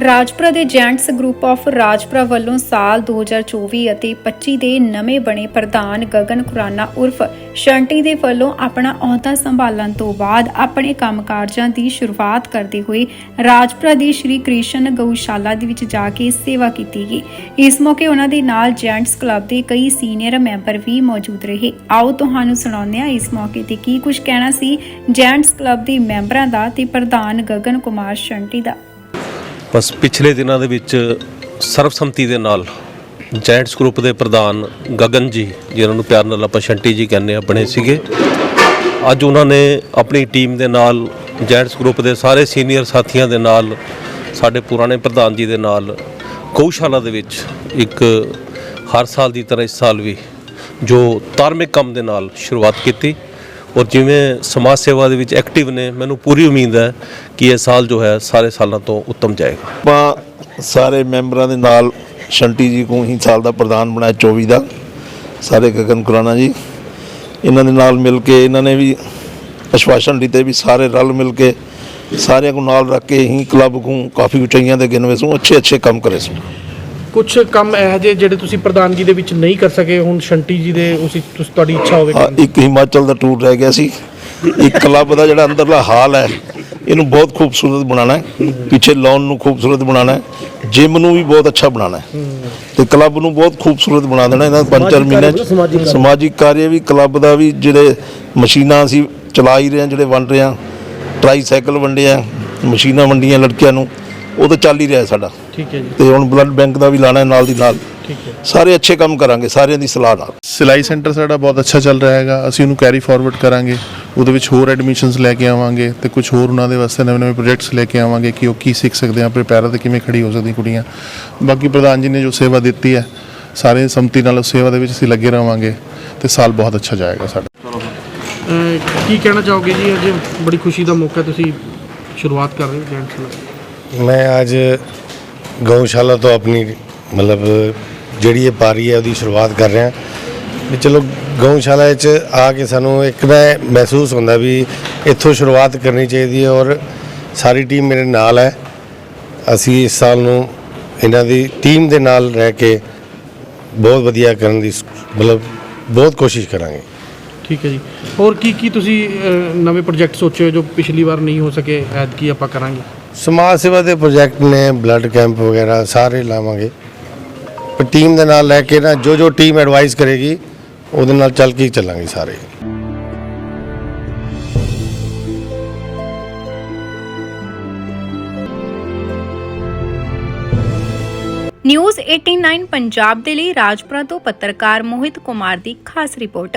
ਰਾਜਪੁਰਾ ਦੇ gents group of Rajpura ਵੱਲੋਂ ਸਾਲ 2024 ਅਤੇ 25 ਦੇ ਨਵੇਂ ਬਣੇ ਪ੍ਰਧਾਨ ਗਗਨ ਖੁਰਾਨਾ ਉਰਫ ਸ਼ੰਟੀ ਦੇ ਵੱਲੋਂ ਆਪਣਾ ਅਹੁਦਾ ਸੰਭਾਲਣ ਤੋਂ ਬਾਅਦ ਆਪਣੇ ਕੰਮਕਾਜਾਂ ਦੀ ਸ਼ੁਰੂਆਤ ਕਰਦੇ ਹੋਏ ਰਾਜਪੁਰਾ ਦੀ ਸ਼੍ਰੀ ਕ੍ਰਿਸ਼ਨ ਗਊਸ਼ਾਲਾ ਦੇ ਵਿੱਚ ਜਾ ਕੇ ਸੇਵਾ ਕੀਤੀ ਗਈ। ਇਸ ਮੌਕੇ ਉਹਨਾਂ ਦੇ ਨਾਲ ਜੈਂਟਸ ਕਲੱਬ ਦੇ ਕਈ ਸੀਨੀਅਰ ਮੈਂਬਰ ਵੀ ਮੌਜੂਦ ਰਹੇ। ਆਓ ਤੁਹਾਨੂੰ ਸੁਣਾਉਂਦੇ ਹਾਂ ਇਸ ਮੌਕੇ ਤੇ ਕੀ ਕੁਝ ਕਹਿਣਾ ਸੀ ਜੈਂਟਸ ਕਲੱਬ ਦੇ ਮੈਂਬਰਾਂ ਦਾ ਤੇ ਪ੍ਰਧਾਨ ਗਗਨ ਕੁਮਾਰ ਸ਼ੰਟੀ ਦਾ। ਬਸ ਪਿਛਲੇ ਦਿਨਾਂ ਦੇ ਵਿੱਚ ਸਰਬਸੰਮਤੀ ਦੇ ਨਾਲ ਜੈਂਟਸ ਗਰੁੱਪ ਦੇ ਪ੍ਰਧਾਨ ਗਗਨ ਜੀ, ਜਿਨ੍ਹਾਂ ਨੂੰ ਪਿਆਰ ਨਾਲ ਆਪਾਂ ਸ਼ੰਟੀ ਜੀ ਕਹਿੰਦੇ ਆ ਬਣੇ ਸੀਗੇ। ਅੱਜ ਉਹਨਾਂ ਨੇ ਆਪਣੀ ਟੀਮ ਦੇ ਨਾਲ ਜੈਂਟਸ ਗਰੁੱਪ ਦੇ ਸਾਰੇ ਸੀਨੀਅਰ ਸਾਥੀਆਂ ਦੇ ਨਾਲ, ਸਾਡੇ ਪੁਰਾਣੇ ਪ੍ਰਧਾਨ ਜੀ ਦੇ ਨਾਲ, ਗਊਸ਼ਾਲਾ ਦੇ ਵਿੱਚ ਇੱਕ ਹਰ ਸਾਲ ਦੀ ਤਰ੍ਹਾਂ ਇਸ ਸਾਲ ਵੀ ਜੋ ਧਾਰਮਿਕ ਕੰਮ ਦੇ ਨਾਲ ਸ਼ੁਰੂਆਤ ਕੀਤੀ। ਔਰ ਜਿਵੇਂ ਸਮਾਜ ਸੇਵਾ ਦੇ ਵਿੱਚ ਐਕਟਿਵ ਨੇ, ਮੈਨੂੰ ਪੂਰੀ ਉਮੀਦ ਹੈ ਕਿ ਇਹ ਸਾਲ ਜੋ ਹੈ, ਸਾਰੇ ਸਾਲਾਂ ਤੋਂ ਉੱਤਮ ਜਾਏਗਾ। ਆਪਾਂ ਸਾਰੇ ਮੈਂਬਰਾਂ ਦੇ ਨਾਲ ਸ਼ੰਟੀ ਜੀ ਨੂੰ ਹੀ ਸਾਲ ਦਾ ਪ੍ਰਧਾਨ ਬਣਾਇਆ 24 ਦਾ। ਸਾਰੇ ਗਗਨ ਖੁਰਾਨਾ ਜੀ, ਇਹਨਾਂ ਦੇ ਨਾਲ ਮਿਲ ਕੇ, ਇਹਨਾਂ ਨੇ ਵੀ ਅਸ਼ਵਾਸਨ ਦਿੱਤੇ ਵੀ ਸਾਰੇ ਰਲ ਮਿਲ ਕੇ, ਸਾਰਿਆਂ ਨੂੰ ਨਾਲ ਰੱਖ ਕੇ ਹੀ ਕਲੱਬ ਨੂੰ ਕਾਫੀ ਉਚਾਈਆਂ ਤੇ ਗਿਣਵੇਂ ਸੋ ਅੱਛੇ ਅੱਛੇ ਕੰਮ ਕਰੇ ਸੋ ਕੁਝ ਕੰਮ ਇਹੋ ਜਿਹੇ ਜਿਹੜੇ ਤੁਸੀਂ ਪ੍ਰਧਾਨਗੀ ਦੇ ਵਿੱਚ ਨਹੀਂ ਕਰ ਸਕੇ? ਹੁਣ ਸ਼ੰਟੀ ਜੀ ਦੇ ਉਸੇ ਤੁਸੀਂ ਤੁਹਾਡੀ ਇੱਛਾ ਹੋਵੇ ਇੱਕ ਹਿਮਾਚਲ ਦਾ ਟੂਰ ਰਹਿ ਗਿਆ ਸੀ। ਇੱਕ ਕਲੱਬ ਦਾ ਜਿਹੜਾ ਅੰਦਰਲਾ ਹਾਲ ਹੈ ਇਹਨੂੰ ਬਹੁਤ ਖੂਬਸੂਰਤ ਬਣਾਉਣਾ ਹੈ। ਪਿੱਛੇ ਲਾਉਣ ਨੂੰ ਖੂਬਸੂਰਤ ਬਣਾਉਣਾ ਹੈ। ਜਿਮ ਨੂੰ ਵੀ ਬਹੁਤ ਅੱਛਾ ਬਣਾਉਣਾ ਹੈ। ਤੇ ਕਲੱਬ ਨੂੰ ਬਹੁਤ ਖੂਬਸੂਰਤ ਬਣਾ ਦੇਣਾ ਇਹਨਾਂ ਪੰਜ ਚਾਰ ਮਹੀਨਿਆਂ ਚ। ਸਮਾਜਿਕ ਕਾਰਜ। ਵੀ ਕਲੱਬ ਦਾ ਵੀ ਜਿਹੜੇ ਮਸ਼ੀਨਾਂ ਅਸੀਂ ਚਲਾ ਹੀ ਰਹੇ ਹਾਂ ਜਿਹੜੇ ਵੰਡ ਰਹੇ ਹਾਂ। ਟਰਾਈਸਾਈਕਲ ਵੰਡੇ ਆ ਮਸ਼ੀਨਾਂ ਵੰਡੀਆਂ ਲੜਕਿਆਂ ਨੂੰ। ਉਹ ਤਾਂ ਚੱਲ ਹੀ ਰਿਹਾ ਸਾਡਾ। ਠੀਕ ਹੈ ਜੀ। ਤੇ ਹੁਣ ਬਲੱਡ ਬੈਂਕ ਦਾ ਵੀ ਲਾਣਾ ਹੈ ਨਾਲ ਦੀ ਨਾਲ। ਠੀਕ ਹੈ। ਸਾਰੇ ਅੱਛੇ ਕੰਮ ਕਰਾਂਗੇ ਸਾਰਿਆਂ ਦੀ ਸਲਾਹ ਨਾਲ। ਸਿਲਾਈ ਸੈਂਟਰ ਸਾਡਾ ਬਹੁਤ ਅੱਛਾ ਚੱਲ ਰਿਹਾ ਹੈਗਾ। ਅਸੀਂ ਉਹਨੂੰ ਕੈਰੀ ਫਾਰਵਰਡ ਕਰਾਂਗੇ। ਉਹਦੇ ਵਿੱਚ ਹੋਰ ਐਡਮਿਸ਼ਨਸ ਲੈ ਕੇ ਆਵਾਂਗੇ ਤੇ ਕੁਝ ਹੋਰ ਉਹਨਾਂ ਦੇ ਵਾਸਤੇ ਨਵੇਂ ਨਵੇਂ ਪ੍ਰੋਜੈਕਟਸ ਲੈ ਕੇ ਆਵਾਂਗੇ ਕਿ ਉਹ ਕੀ ਸਿੱਖ ਸਕਦੇ ਆ ਆਪਣੇ ਪੈਰਾਂ ਤੇ ਕਿਵੇਂ ਖੜੀ ਹੋ ਸਕਦੀਆਂ ਕੁੜੀਆਂ। ਬਾਕੀ ਪ੍ਰਧਾਨ ਜੀ ਨੇ ਜੋ ਸੇਵਾ ਦਿੱਤੀ ਹੈ ਸਾਰੇ ਸੰਮਤੀ ਨਾਲ ਉਸ ਸੇਵਾ ਦੇ ਵਿੱਚ ਅਸੀਂ ਲੱਗੇ ਰਹਾਂਗੇ ਤੇ ਸਾਲ ਬਹੁਤ ਅੱਛਾ ਜਾਏਗਾ ਸਾਡਾ। ਕੀ ਕਹਿਣਾ ਚਾਹੋਗੇ ਜੀ? ਅੱਜ ਬੜੀ ਖੁਸ਼ੀ ਦਾ ਮੌਕਾ ਤੁਸੀਂ ਸ਼ੁਰੂਆਤ ਕਰ ਰਹੇ ਹੋ ਜੈਂਟਸ ਨਾਲ। ਮੈਂ ਅੱਜ ਗਊਸ਼ਾਲਾ ਤੋਂ ਆਪਣੀ, ਮਤਲਬ ਜਿਹੜੀ ਇਹ ਪਾਰੀ ਹੈ ਉਹਦੀ ਸ਼ੁਰੂਆਤ ਕਰ ਰਿਹਾ। ਵੀ ਚਲੋ ਗਊਸ਼ਾਲਾ ਵਿੱਚ ਆ ਕੇ ਸਾਨੂੰ ਇੱਕ ਨਾ ਮਹਿਸੂਸ ਹੁੰਦਾ ਵੀ ਇੱਥੋਂ ਸ਼ੁਰੂਆਤ ਕਰਨੀ ਚਾਹੀਦੀ ਹੈ ਔਰ ਸਾਰੀ ਟੀਮ ਮੇਰੇ ਨਾਲ ਹੈ। ਅਸੀਂ ਇਸ ਸਾਲ ਨੂੰ ਇਹਨਾਂ ਦੀ ਟੀਮ ਦੇ ਨਾਲ ਰਹਿ ਕੇ ਬਹੁਤ ਵਧੀਆ ਕਰਨ ਦੀ ਮਤਲਬ ਬਹੁਤ ਕੋਸ਼ਿਸ਼ ਕਰਾਂਗੇ। ਠੀਕ ਹੈ ਜੀ। ਹੋਰ ਕੀ ਕੀ ਤੁਸੀਂ ਨਵੇਂ ਪ੍ਰੋਜੈਕਟ ਸੋਚੇ ਹੋ ਜੋ ਪਿਛਲੀ ਵਾਰ ਨਹੀਂ ਹੋ ਸਕੇ? ਐਦ ਕੀ ਆਪਾਂ ਕਰਾਂਗੇ। ਸਮਾਜ ਸੇਵਾ ਦੇ ਪ੍ਰੋਜੈਕਟ ਨੇ ਬਲੱਡ ਕੈਂਪ ਵਗੈਰਾ ਸਾਰੇ ਲਾਵਾਂਗੇ। ਪਰ ਟੀਮ ਦੇ ਨਾਲ ਲੈ ਕੇ ਨਾ ਜੋ ਜੋ ਟੀਮ ਐਡਵਾਈਸ ਕਰੇਗੀ, ਉਹਦੇ ਨਾਲ ਚੱਲ ਕੇ ਚੱਲਾਂਗੇ ਸਾਰੇ। ਨਿਊਜ਼ 89 ਪੰਜਾਬ ਦੇ ਲਈ ਰਾਜਪੁਰਾ ਤੋਂ ਪੱਤਰਕਾਰ ਮੋਹਿਤ ਕੁਮਾਰ ਦੀ ਖਾਸ ਰਿਪੋਰਟ।